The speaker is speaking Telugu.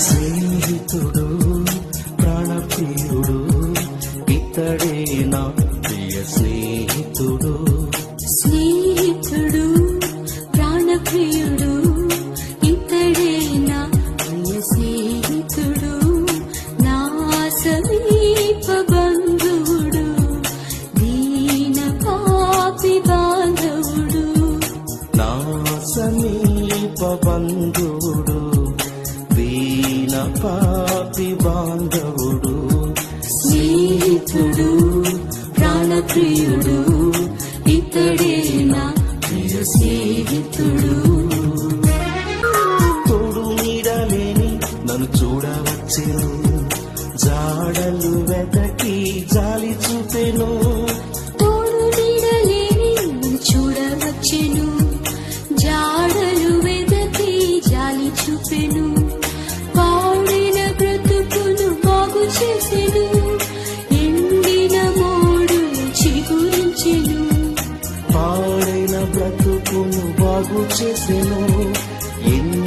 స్నేహితుడు ప్రాణప్రియుడు ఇతడే నా ప్రియ స్నేహితుడు. స్నేహితుడు ప్రాణప్రియుడు ఇతడే నా ప్రియ స్నేహితుడు. నా సమీప బంధువుడు దీన పాపి బాంధవుడు. నా సమీప బంధువుడు. పాపి బాంధవుడు స్నేహితుడు ప్రాణప్రియుడు ఇతడే నా ప్రియ స్నేహితుడు? తోడు నీడలేని నన్ను చూడవచ్చెను జాడలు వెతకి జాలి చూపెను. తోడు నీడలేని నన్ను చూడవచ్చెను జాడలు వెదకి జాలి చూపెను. బ్రతుకును బాగు చేసెను. ఎన్ని